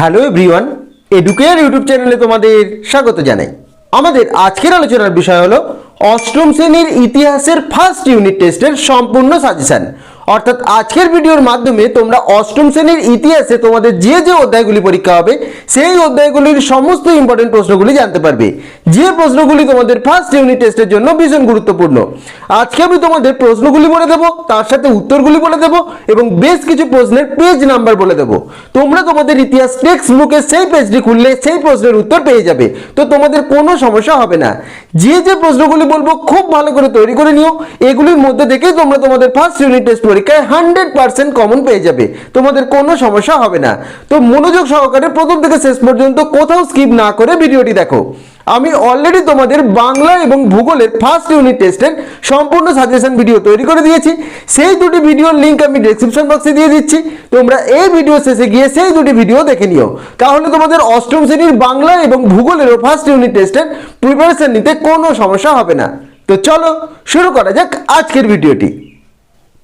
Hello everyone educare YouTube চ্যানেলে তোমাদের স্বাগত জানাই। আমাদের আজকের আলোচনার বিষয় হলো অষ্টম শ্রেণির ইতিহাসের ফার্স্ট ইউনিট টেস্টের সম্পূর্ণ সাজেশন অর্থাৎ আজকের ভিডিওর মাধ্যমে তোমরা অষ্টম শ্রেণির ইতিহাসে তোমাদের যে যে অধ্যায়গুলি পরীক্ষা হবে, সেই অধ্যায়গুলির সমস্ত ইম্পর্টেন্ট প্রশ্নগুলি জানতে পারবে। যে প্রশ্নগুলি তোমাদের ফার্স্ট ইউনিট টেস্টের জন্য ভীষণ গুরুত্বপূর্ণ। আজকে আমি তোমাদের প্রশ্নগুলি বলে দেবো, তার সাথে উত্তরগুলি বলে দেবো এবং বেশ কিছু প্রশ্নের পেজ নাম্বার বলে দেবো। তোমরা তোমাদের ইতিহাস টেক্সট বুকে সেই পেজটি খুললে সেই প্রশ্নের উত্তর পেয়ে যাবে। তো তোমাদের কোনো সমস্যা হবে না। যে যে প্রশ্নগুলি বলব খুব ভালো করে তৈরি করে নিও। এগুলির মধ্যে থেকে তোমরা তোমাদের ফার্স্ট ইউনিট টেস্ট পরীক্ষায় হান্ড্রেড পার্সেন্ট কমন পেয়ে যাবে। তোমাদের কোনো সমস্যা হবে না। তো মনোযোগ সহকারে প্রথম থেকে শেষ পর্যন্ত কোথাও স্কিপ না করে ভিডিওটি দেখো। আমি অলরেডি তোমাদের বাংলা এবং ভূগোলের ফার্স্ট ইউনিট টেস্টের সম্পূর্ণ সাজেশন ভিডিও তৈরি করে দিয়েছি। সেই দুটি ভিডিওর লিঙ্ক আমি ডেসক্রিপশন বক্সে দিয়ে দিচ্ছি। তোমরা এই ভিডিও শেষে গিয়ে সেই দুটি ভিডিও দেখে নিও। তাহলে তোমাদের অষ্টম শ্রেণির বাংলা এবং ভূগোলেরও ফার্স্ট ইউনিট টেস্টের প্রিপারেশন নিতে কোনো সমস্যা হবে না। তো চলো, শুরু করা যাক আজকের ভিডিওটি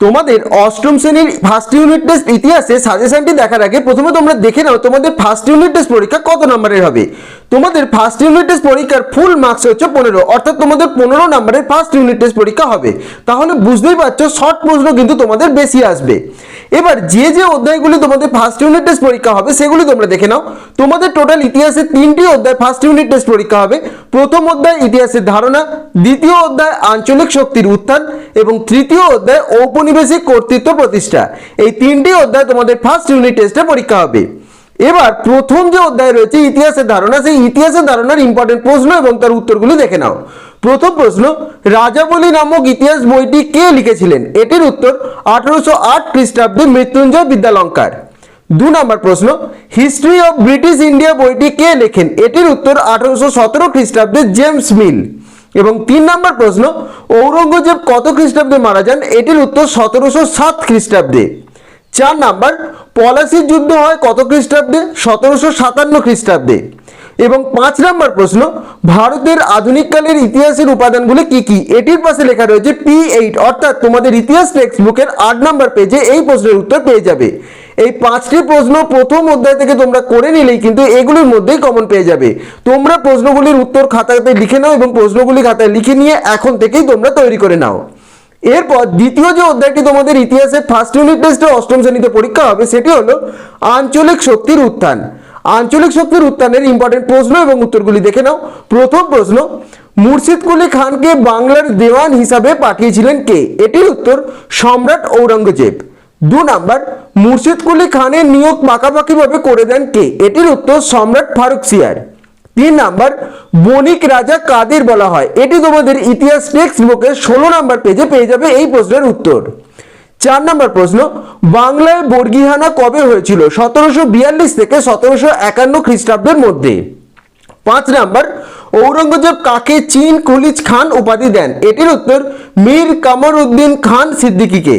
তোমাদের অষ্টম শ্রেণির ফার্স্ট ইউনিট টেস্ট ইতিহাসে সাজেশনটি দেখার আগে প্রথমে তোমরা দেখে নাও তোমাদের ফার্স্ট ইউনিট টেস্ট পরীক্ষা কত নম্বরের হবে। তোমাদের ফার্স্ট ইউনিট টেস্ট পরীক্ষার ফুল মার্কস হচ্ছে পনেরো, অর্থাৎ তোমাদের পনেরো নম্বরের ফার্স্ট ইউনিট টেস্ট পরীক্ষা হবে। তাহলে বুঝতেই পারছ শর্ট প্রশ্ন কিন্তু তোমাদের বেশি আসবে। এবার যে যে অধ্যায়গুলি তোমাদের ফার্স্ট ইউনিট টেস্ট পরীক্ষা হবে, সেগুলি তোমরা দেখে নাও। তোমাদের টোটাল ইতিহাসে তিনটি অধ্যায় ফার্স্ট ইউনিট টেস্ট পরীক্ষা হবে। প্রথম অধ্যায় ইতিহাসের ধারণা, দ্বিতীয় অধ্যায় আঞ্চলিক শক্তির উত্থান, এবং তৃতীয় অধ্যায় ঔপনিবেশিক কর্তৃত্ব প্রতিষ্ঠা। এই তিনটি অধ্যায় তোমাদের ফার্স্ট ইউনিট টেস্টে পরীক্ষা হবে। এবার প্রথম যে অধ্যায় রয়েছে ইতিহাসের ধারণা, সেই ইতিহাসের ধারণার ইম্পর্টেন্ট প্রশ্ন এবং তার উত্তরগুলি দেখে নাও। প্রথম প্রশ্ন, রাজাবলী নামক ইতিহাস বইটি কে লিখেছিলেন? এটির উত্তর আঠারোশো আট খ্রিস্টাব্দে মৃত্যুঞ্জয় বিদ্যালঙ্কার। দু নম্বর প্রশ্ন, হিস্ট্রি অফ ব্রিটিশ ইন্ডিয়া বইটি কে লেখেন? এটির উত্তর আঠারোশো সতেরো খ্রিস্টাব্দে জেমস মিল। এবং তিন নম্বর প্রশ্ন, ঔরঙ্গজেব কত খ্রিস্টাব্দে মারা যান? এটির উত্তর সতেরোশো সাত খ্রিস্টাব্দে। চার নাম্বার, পলাশির যুদ্ধ হয় কত খ্রিস্টাব্দে? সতেরোশো সাতান্ন খ্রিস্টাব্দে। এবং পাঁচ নাম্বার প্রশ্ন, ভারতের আধুনিককালের ইতিহাসের উপাদানগুলি কি কি? এটির পাশে লেখা রয়েছে পি এইট অর্থাৎ তোমাদের ইতিহাস টেক্সট বুকের আট নাম্বার পেজে এই প্রশ্নের উত্তর পেয়ে যাবে। এই পাঁচটি প্রশ্ন প্রথম অধ্যায় থেকে তোমরা করে নিলেই কিন্তু এগুলির মধ্যেই কমন পেয়ে যাবে। তোমরা প্রশ্নগুলির উত্তর খাতাতে লিখে নাও এবং প্রশ্নগুলি খাতায় লিখে নিয়ে এখন থেকেই তোমরা তৈরি করে নাও। এরপর দ্বিতীয় যে অধ্যায়টি তোমাদের ইতিহাসের ফার্স্ট ইউনিট টেস্টে অষ্টম শ্রেণীতে পরীক্ষা হবে, সেটি হলো আঞ্চলিক শক্তির উত্থান। আঞ্চলিক শক্তির উত্থানের ইম্পর্টেন্ট প্রশ্ন এবং উত্তরগুলি দেখে নাও। প্রথম প্রশ্ন, মুর্শিদ কুলি খানকে বাংলার দেওয়ান হিসাবে পাঠিয়েছিলেন কে? এটির উত্তর, সম্রাট ঔরঙ্গজেব। দু নাম্বার, মুর্শিদ কুলি খানের নিয়োগ পাকাপাকিভাবে করে দেন কে? এটির উত্তর, সম্রাট ফারুক সিয়ার। তিন নাম্বার, বণিক রাজা কাদের বলা হয়? এটি তোমাদের ইতিহাস টেক্সট বুকে ষোলো নাম্বার পেজে পেয়ে যাবে এই প্রশ্নের উত্তর। চার নম্বর প্রশ্ন, বাংলায় বর্গিহানা কবে হয়েছিল? সতেরোশো বিয়াল্লিশ থেকে সতেরোশো একান্ন খ্রিস্টাব্দের মধ্যে। পাঁচ নম্বর, ঔরঙ্গজেব কাকে চীন কুলিজ খান উপাধি দেন? এটির উত্তর, মীর কামর উদ্দিন খান সিদ্দিকীকে।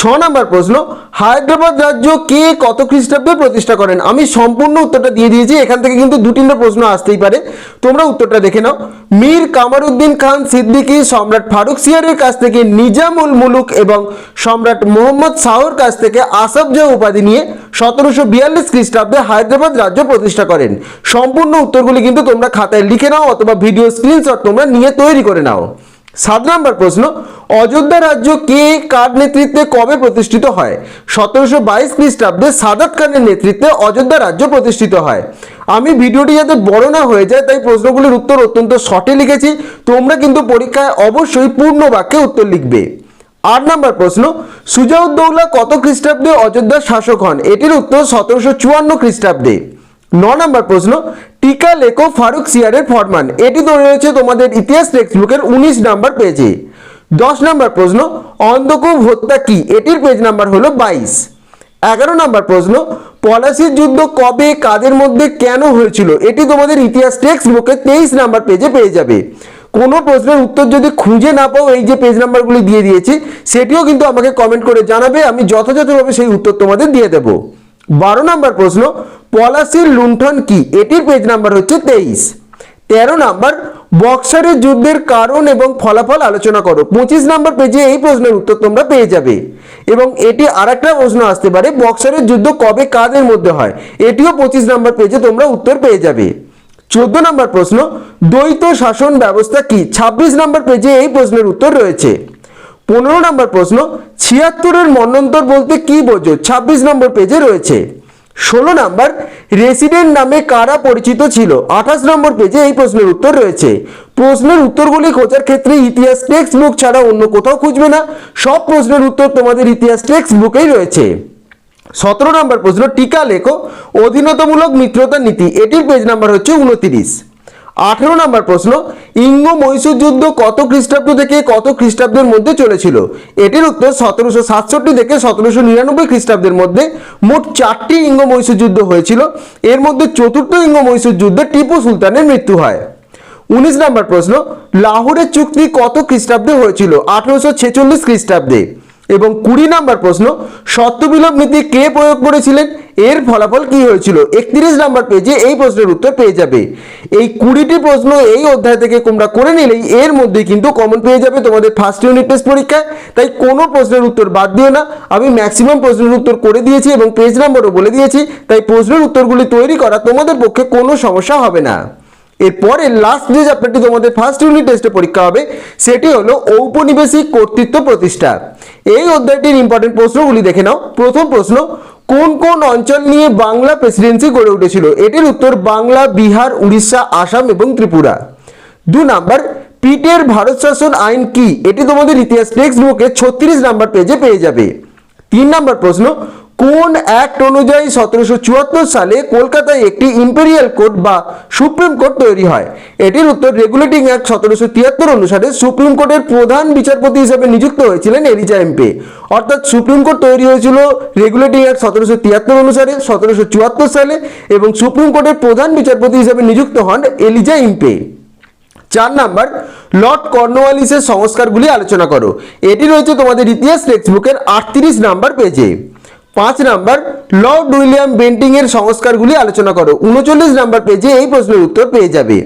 ছ নম্বর প্রশ্ন, হায়দ্রাবাদ রাজ্য কে কত খ্রিস্টাব্দে প্রতিষ্ঠা করেন? আমি সম্পূর্ণ উত্তরটা দিয়ে দিয়েছি, এখান থেকে কিন্তু দু তিনটা প্রশ্ন আসতেই পারে। তোমরা উত্তরটা দেখে নাও। মীর কামারউদ্দিন খান, সিদ্দিকী, সম্রাট ফারুক সিয়ারের কাছ থেকে, নিজামুল মুলুক এবং সম্রাট মোহাম্মদ শাহর কাছ থেকে আসফ জাহ উপাধি নিয়ে সতেরোশো বিয়াল্লিশ খ্রিস্টাব্দে হায়দ্রাবাদ রাজ্য প্রতিষ্ঠা করেন। সম্পূর্ণ উত্তরগুলি কিন্তু তোমরা খাতায় লিখে নাও অথবা ভিডিও স্ক্রিনশট তোমরা নিয়ে তৈরি করে নাও। সাত নম্বর প্রশ্ন অযোধ্যা রাজ্য কে কার নেতৃত্বে কবে প্রতিষ্ঠিত হয়? সতেরোশো বাইশ খ্রিস্টাব্দে সাদাত খানের নেতৃত্বে অযোধ্যা রাজ্য প্রতিষ্ঠিত হয়। আমি ভিডিওটি যাতে বড় না হয়ে যায়, তাই প্রশ্নগুলির উত্তর অত্যন্ত শর্টে লিখেছি। তোমরা কিন্তু পরীক্ষায় অবশ্যই পূর্ণ বাক্যে উত্তর লিখবে। আট নম্বর প্রশ্ন, সুজাউদ্দৌলা কত খ্রিস্টাব্দে অযোধ্যার শাসক হন? এটির উত্তর সতেরোশো চুয়ান্ন খ্রিস্টাব্দে। ন নম্বর প্রশ্ন, টিকা লেখো ফারুক সিয়ারের ফরমান। এটি তো রয়েছে তোমাদের ইতিহাস টেক্সট বুকের উনিশ নাম্বার পেজে দশ নম্বর প্রশ্ন, অন্ধকূপ হত্যা কি? এটির পেজ নাম্বার হলো বাইশ। এগারো নম্বর প্রশ্ন পলাশির যুদ্ধ কবে, কাদের মধ্যে কেন হয়েছিল? এটি তোমাদের ইতিহাস টেক্সট বুকে তেইশ নাম্বার পেজে পেয়ে যাবে। কোনো প্রশ্নের উত্তর যদি খুঁজে না পাও, এই যে পেজ নাম্বারগুলি দিয়ে দিয়েছি, সেটিও কিন্তু আমাকে কমেন্ট করে জানাবে, আমি যথাযথভাবে সেই উত্তর তোমাদের দিয়ে দেবো। বারো নম্বর প্রশ্ন, পলাশির লুণ্ঠন কি? এটির পেজ নাম্বার হচ্ছে তেইশ। তেরো নাম্বার বক্সারের যুদ্ধের কারণ এবং ফলাফল আলোচনা করো। পঁচিশ নম্বর পেজে এই প্রশ্নের উত্তর তোমরা পেয়ে যাবে। এবং এটি আর একটা প্রশ্ন আসতে পারে, বক্সারের যুদ্ধ কবে কাদের মধ্যে হয়? এটিও পঁচিশ নম্বর পেজে তোমরা উত্তর পেয়ে যাবে। চোদ্দ নম্বর প্রশ্ন, দ্বৈত শাসন ব্যবস্থা কি? ছাব্বিশ নম্বর পেজে এই প্রশ্নের উত্তর রয়েছে। পনেরো নম্বর প্রশ্ন, ছিয়াত্তরের মন্বন্তর বলতে কি বোঝো? ছাব্বিশ নম্বর পেজে রয়েছে। ষোলো নাম্বার রেসিডেন্ট নামে কারা পরিচিত ছিল? আঠাশ নম্বর পেজে এই প্রশ্নের উত্তর রয়েছে। প্রশ্নের উত্তরগুলি খোঁজার ক্ষেত্রে ইতিহাস টেক্সট বুক ছাড়া অন্য কোথাও খুঁজবে না। সব প্রশ্নের উত্তর তোমাদের ইতিহাস টেক্সট বুকেই রয়েছে। সতেরো নম্বর প্রশ্ন, টিকা লেখো। অধীনতামূলক মিত্রতা নীতি। এটির পেজ নাম্বার হচ্ছে উনতিরিশ। আঠেরো নম্বর প্রশ্ন, ইঙ্গ মহীশূর যুদ্ধ কত খ্রিস্টাব্দ থেকে কত খ্রিস্টাব্দের মধ্যে চলেছিল? এটির উত্তর সতেরোশো সাতষট্টি থেকে সতেরোশো নিরানব্বই খ্রিস্টাব্দের মধ্যে মোট চারটি ইঙ্গ মহীশূর যুদ্ধ হয়েছিল। এর মধ্যে চতুর্থ ইঙ্গ মহীশূর যুদ্ধে টিপু সুলতানের মৃত্যু হয়। উনিশ নম্বর প্রশ্ন লাহোরের চুক্তি কত খ্রিস্টাব্দে হয়েছিল? আঠেরোশো ছেচল্লিশ খ্রিস্টাব্দে। এবং কুড়ি নম্বর প্রশ্ন, সত্যবিলোপ নীতি কে প্রয়োগ করেছিলেন? এর ফলাফল কি হয়েছিল? একত্রিশ নম্বর পেজে এই প্রশ্নের উত্তর পেয়ে যাবে। এই কুড়িটি প্রশ্ন এই অধ্যায় থেকে তোমরা করে নিলেই এর মধ্যে কিন্তু কমন পেয়ে যাবে তোমাদের ফার্স্ট ইউনিট টেস্ট পরীক্ষায়। তাই কোনো প্রশ্নের উত্তর বাদ দিও না। আমি ম্যাক্সিমাম প্রশ্নের উত্তর করে দিয়েছি এবং পেজ নাম্বারও বলে দিয়েছি। তাই প্রশ্নের উত্তরগুলি তৈরি করা তোমাদের পক্ষে কোনো সমস্যা হবে না। এরপরে লাস্ট যে চ্যাপ্টারটি তোমাদের ফার্স্ট ইউনিট টেস্টে পরীক্ষা হবে, সেটি হলো ঔপনিবেশিক কর্তৃত্ব প্রতিষ্ঠা। এই অধ্যায়টির ইম্পর্টেন্ট প্রশ্নগুলি দেখে নাও। প্রথম প্রশ্ন কোন কোন অঞ্চল নিয়ে বাংলা প্রেসিডেন্সি গড়ে উঠেছিল? এটির উত্তর বাংলা, বিহার, উড়িষ্যা, আসাম এবং ত্রিপুরা। দু নাম্বার, পিটের ভারত শাসন আইন কি? এটি তোমাদের ইতিহাস টেক্সট বুকে ছত্রিশ নাম্বার পেজে পেয়ে যাবে। তিন নাম্বার প্রশ্ন কোন অ্যাক্ট অনুযায়ী সতেরোশো চুয়াত্তর সালে কলকাতায় একটি ইম্পেরিয়াল কোর্ট বা সুপ্রিম কোর্ট তৈরি হয়? এটির উত্তর রেগুলেটিং অ্যাক্ট সতেরোশো তিয়াত্তর অনুসারে সুপ্রিম কোর্টের প্রধান বিচারপতি হিসেবে নিযুক্ত হয়েছিলেন এলিজা এমপে। অর্থাৎ সুপ্রিম কোর্ট তৈরি হয়েছিল রেগুলেটিং অ্যাক্ট সতেরোশো তিয়াত্তর অনুসারে সতেরোশো চুয়াত্তর সালে এবং সুপ্রিম কোর্টের প্রধান বিচারপতি হিসেবে নিযুক্ত হন এলিজা ইম্পে চার নাম্বার, লর্ড কর্নওয়ালিসের সংস্কারগুলি আলোচনা করো। এটি রয়েছে তোমাদের ইতিহাস টেক্সট বুকের আটত্রিশ নাম্বার পেজে পাঁচ নাম্বার লর্ড উইলিয়াম বেন্টিং এর সংস্কারগুলি আলোচনা করো। উনচল্লিশ নাম্বার পেজে এই প্রশ্নের উত্তর পেয়ে যাবে।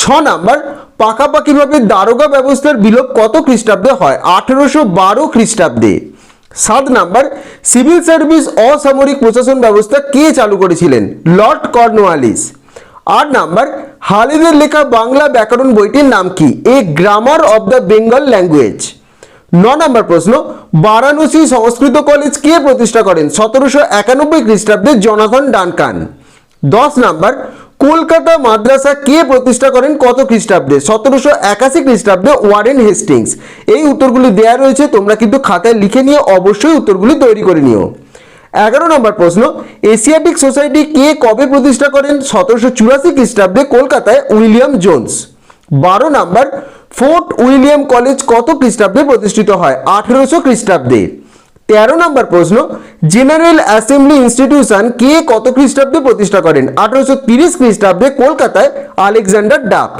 ছ নাম্বার, পাকাপাকিভাবে দারোগা ব্যবস্থার বিলোপ কত খ্রিস্টাব্দে হয়? আঠেরোশো বারো খ্রিস্টাব্দে। সাত নাম্বার, সিভিল সার্ভিস অসামরিক প্রশাসন ব্যবস্থা কে চালু করেছিলেন? লর্ড কর্নওয়ালিস আট নাম্বার হালিদের লেখা বাংলা ব্যাকরণ বইটির নাম কি? A grammar of the Bengal language ন নম্বর প্রশ্ন, বারাণসী সংস্কৃত কলেজ কে প্রতিষ্ঠা করেন? সতেরোশো একানব্বই খ্রিস্টাব্দে জনাথন ডানকান। দশ নাম্বার, কলকাতা মাদ্রাসা কে প্রতিষ্ঠা করেন? কত খ্রিস্টাব্দে? সতেরোশো একাশি খ্রিস্টাব্দে ওয়ারেন হেস্টিংস। এই উত্তরগুলি দেওয়া রয়েছে, তোমরা কিন্তু খাতায় লিখে নিয়ে অবশ্যই উত্তরগুলি তৈরি করে নিও। এগারো নম্বর প্রশ্ন, এশিয়াটিক সোসাইটি কে কবে প্রতিষ্ঠা করেন? সতেরোশো চুরাশি খ্রিস্টাব্দে কলকাতায় উইলিয়াম জোন্স। বারো নাম্বার ফোর্ট উইলিয়াম কলেজ কত খ্রিস্টাব্দে প্রতিষ্ঠিত হয়? আঠেরোশো খ্রিস্টাব্দে। তেরো নম্বর প্রশ্ন, জেনারেল অ্যাসেম্বলি ইনস্টিটিউশন কে কত খ্রিস্টাব্দে প্রতিষ্ঠা করেন? আঠেরোশো তিরিশ খ্রিস্টাব্দে কলকাতায় আলেকজান্ডার ডাক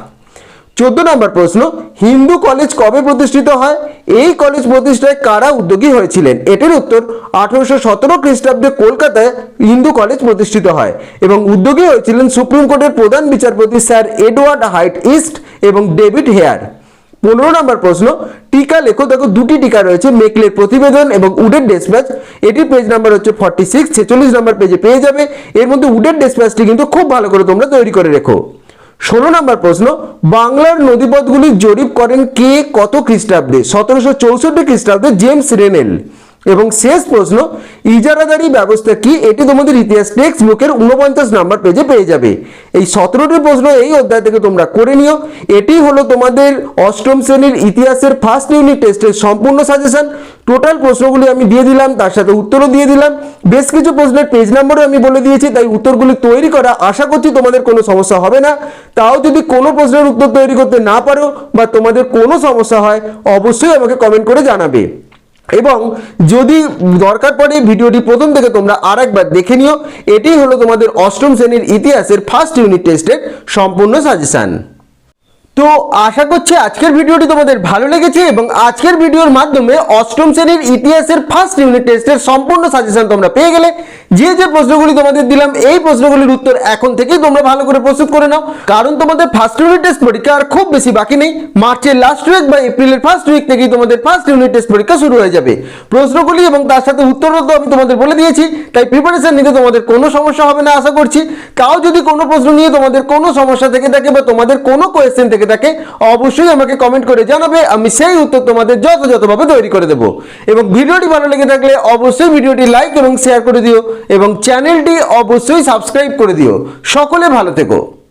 চোদ্দ নম্বর প্রশ্ন, হিন্দু কলেজ কবে প্রতিষ্ঠিত হয়? এই কলেজ প্রতিষ্ঠায় কারা উদ্যোগী হয়েছিলেন? এটির উত্তর, আঠারোশো সতেরো খ্রিস্টাব্দে কলকাতায় হিন্দু কলেজ প্রতিষ্ঠিত হয় এবং উদ্যোগী হয়েছিলেন সুপ্রিম কোর্টের প্রধান বিচারপতি স্যার এডওয়ার্ড হাইট ইস্ট এবং ডেভিড হেয়ার। পনেরো নম্বর প্রশ্ন, টিকা লেখো দেখো দুটি টিকা রয়েছে, মেকলের প্রতিবেদন এবং উডের ডেসপ্যাচ এটির পেজ নাম্বার হচ্ছে ফর্টি সিক্স ছেচল্লিশ নম্বর পেজে পেয়ে যাবে। এর মধ্যে উডের ডেসপ্যাচটি কিন্তু খুব ভালো করে তোমরা তৈরি করে রেখো। ষোলো নম্বর প্রশ্ন, বাংলার নদীপথগুলি জরিপ করেন কে কত খ্রিস্টাব্দে? সতেরোশো চৌষট্টি খ্রিস্টাব্দে জেমস রেনেল। এবং শেষ প্রশ্ন, ইজারাদারি ব্যবস্থা কি? এটি তোমাদের ইতিহাস টেক্সট বুকের উনপঞ্চাশ নাম্বার পেজে পেয়ে যাবে। এই সতেরোটি প্রশ্ন এই অধ্যায় থেকে তোমরা করে নিও। এটি হলো তোমাদের অষ্টম শ্রেণির ইতিহাসের ফার্স্ট ইউনিট টেস্টের সম্পূর্ণ সাজেশন টোটাল প্রশ্নগুলি আমি দিয়ে দিলাম, তার সাথে উত্তরও দিয়ে দিলাম। বেশ কিছু প্রশ্নের পেজ নাম্বারও আমি বলে দিয়েছি, তাই উত্তরগুলি তৈরি করা আশা করছি তোমাদের কোনো সমস্যা হবে না। তাও যদি কোনো প্রশ্নের উত্তর তৈরি করতে না পারো বা তোমাদের কোনো সমস্যা হয়, অবশ্যই আমাকে কমেন্ট করে জানাবে। এবং যদি দরকার পড়ে ভিডিওটি প্রথম থেকে তোমরা আর একবার দেখে নিও, এটি হলো তোমাদের অষ্টম শ্রেণির ইতিহাসের ফার্স্ট ইউনিট টেস্টের সম্পূর্ণ সাজেশান তো আশা করছি আজকের ভিডিওটি তোমাদের ভালো লেগেছে এবং আজকের ভিডিওর মাধ্যমে অষ্টম শ্রেণির ইতিহাসের ফার্স্ট ইউনিট টেস্টের সম্পূর্ণ সাজেশন তোমরা পেয়ে গেলে। যে যে প্রশ্নগুলি তোমাদের দিলাম, এই প্রশ্নগুলির উত্তর এখন থেকেই তোমরা ভালো করে প্রস্তুত করে নাও। কারণ তোমাদের ফার্স্ট ইউনিট টেস্ট পরীক্ষা আর খুব বেশি বাকি নেই। মার্চের লাস্ট উইক বা এপ্রিলের ফার্স্ট উইক থেকেই তোমাদের ফার্স্ট ইউনিট টেস্ট পরীক্ষা শুরু হয়ে যাবে। প্রশ্নগুলি এবং তার সাথে উত্তরও তো আমি তোমাদের বলে দিয়েছি, তাই প্রিপারেশন নিতে তোমাদের কোনো সমস্যা হবে না, আশা করছি। তাও যদি কোনো প্রশ্ন নিয়ে তোমাদের কোনো সমস্যা থেকে থাকে বা তোমাদের কোনো কোয়েশ্চেন থেকে থাকে অবশ্যই আমাকে কমেন্ট করে জানাবে। আমি সেই উত্তর তোমাদের যথাযথভাবে তৈরি করে দেবো। এবং ভিডিওটি ভালো লেগে থাকলে অবশ্যই ভিডিওটি লাইক এবং শেয়ার করে দিও এবং চ্যানেলটি অবশ্যই সাবস্ক্রাইব করে দিও। সকলে ভালো থেকো।